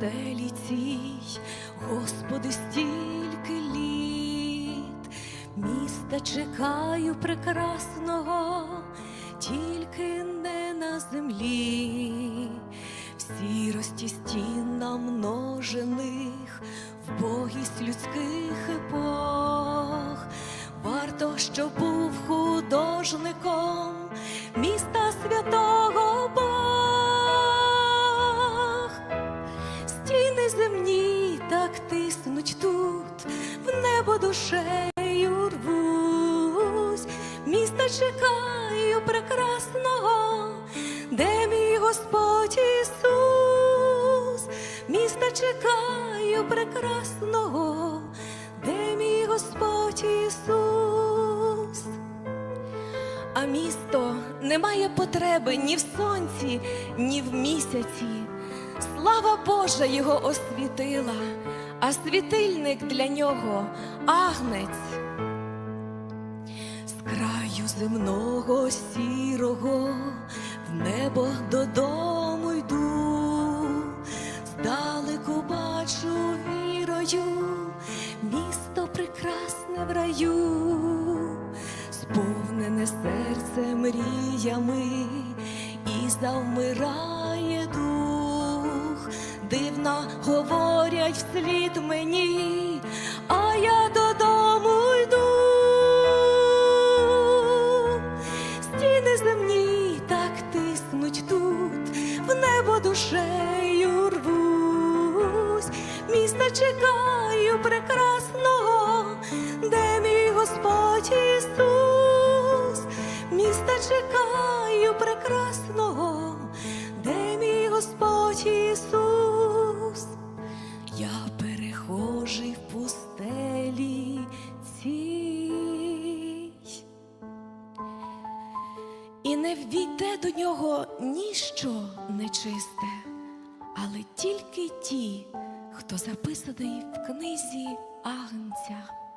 пустелі цій, Господи, стільки літ, міста чекаю прекрасного, тільки не на землі, в сірості стін намножених, в богість людських епох. Варто, що був художником міста святого так тиснуть тут, в небо душею рвусь, міста чекаю прекрасного, де мій Господь Ісус, міста чекаю прекрасного, де мій Господь Ісус. А місто не має потреби ні в сонці, ні в місяці. Слава Божа його освітила, а світильник для нього агнець. З краю земного сірого в небо додому йду, здалеку бачу вірою, місто прекрасне в раю, сповнене серце мріями і завмирає дивно говорять вслід мені, а я додому йду. Стіни земні так тиснуть тут, в небо душею рвусь, міста чекаю прекрасного, де мій Господь Ісус, міста чекаю прекрасного, де мій Господь Ісус. Цій. І не ввійде до нього ніщо нечисте, але тільки ті, хто записаний в книзі Агнця.